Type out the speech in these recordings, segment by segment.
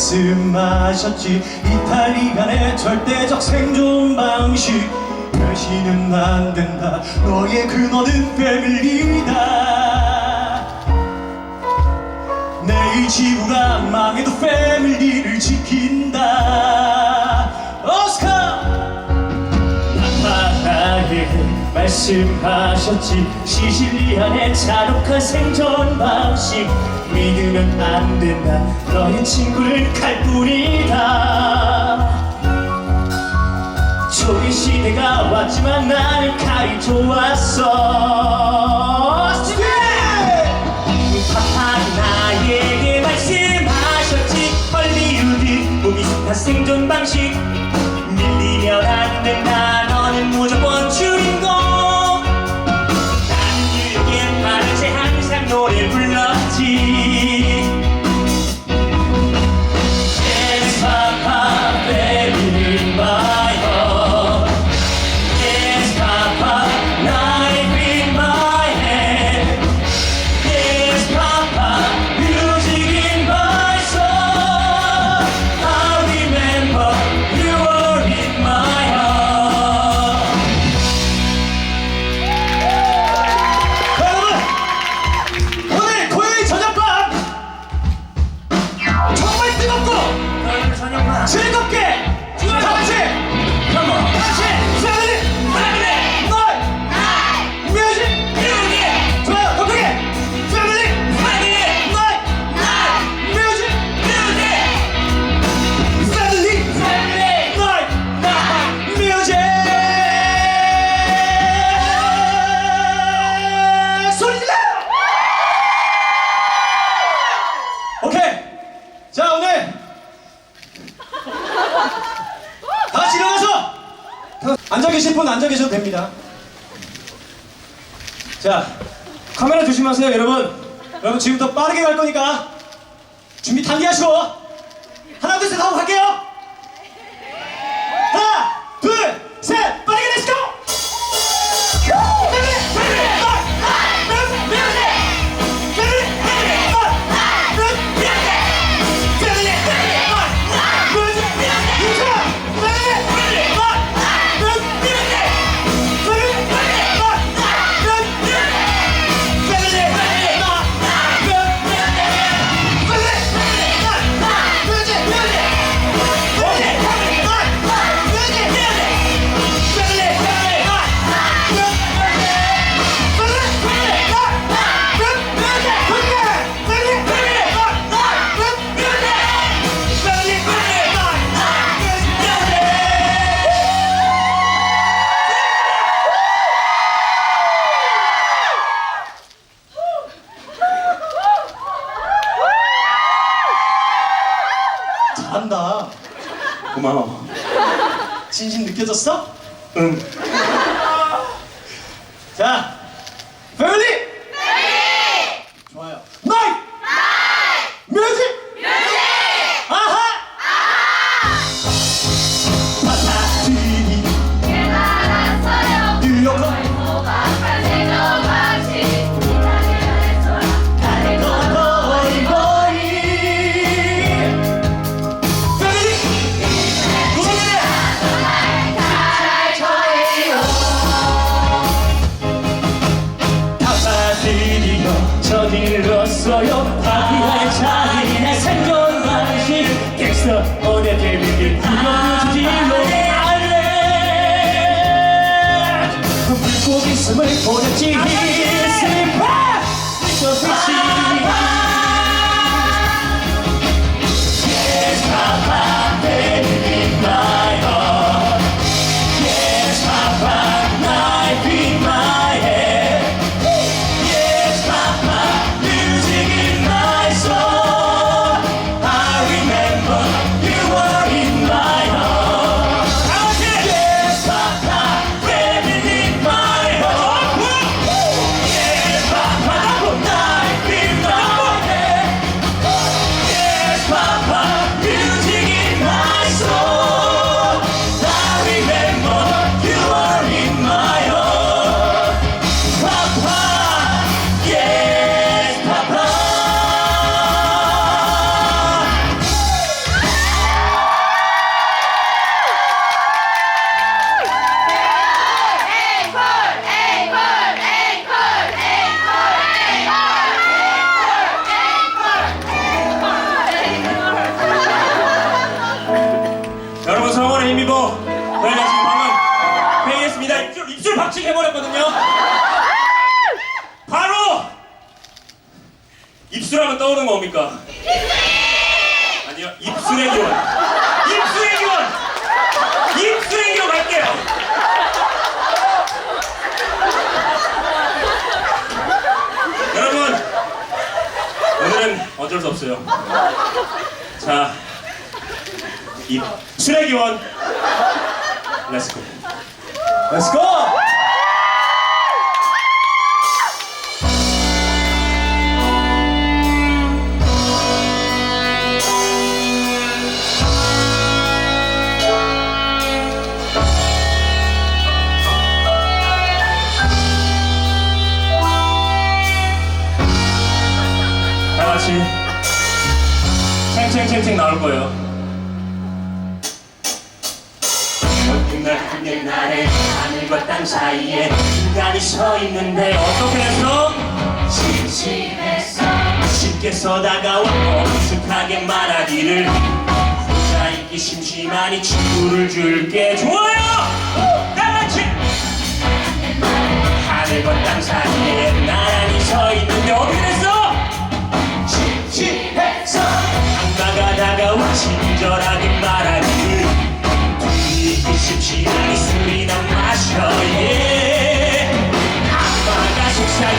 말씀하셨지. 이탈리안의 절대적 생존 방식. 변신은 안 된다. 너의 근원은 패밀리다. 내일 지구가 망해도 패밀리를 지킨다. 오스카 말씀하셨지. 시실리안의 잔혹한 생존 방식. 믿으면 안 된다. 너의 친구를 칼 뿐이다. 초기 시대가 왔지만 나는 칼이 좋았어. 파파 나에게 말씀하셨지. 헐리우드 무비스타 생존 방식. 밀리면 안 된다 계셔도 됩니다. 자 카메라 조심하세요 여러분. 여러분 지금부터 빠르게 갈 거니까 준비 단계하시고 하나 둘 셋 하고 갈게요. 하나 둘 셋 잘한다. 고마워. 진심 느껴졌어? 응. Santo Sim. 거 뭡니까? 아니요 입술의 기원. 입술의 기원! 입술의 기원 갈게요. 여러분 오늘은 어쩔 수 없어요. 자 입술의 기원. 렛츠고 렛츠고! 챙챙챙챙 나올 거예요. 어느 날 날에 하늘과 땅 사이에 인간이 서 있는데 어떻게 해서 심심해서. 신께서 다가와 어숙하게 말하기를. 혼자 있기 심심하니 친구를 줄게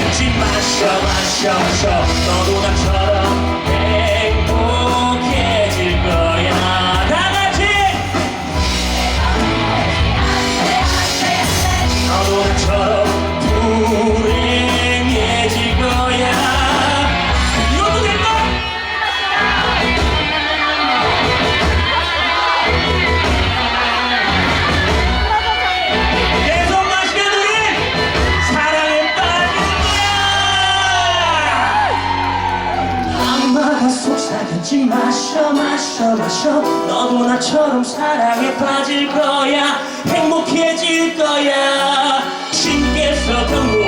마셔 마셔 마셔. 너도 나처럼 마셔 마셔. 너도 나처럼 사랑에 빠질 거야. 행복해질 거야. 신께서 경고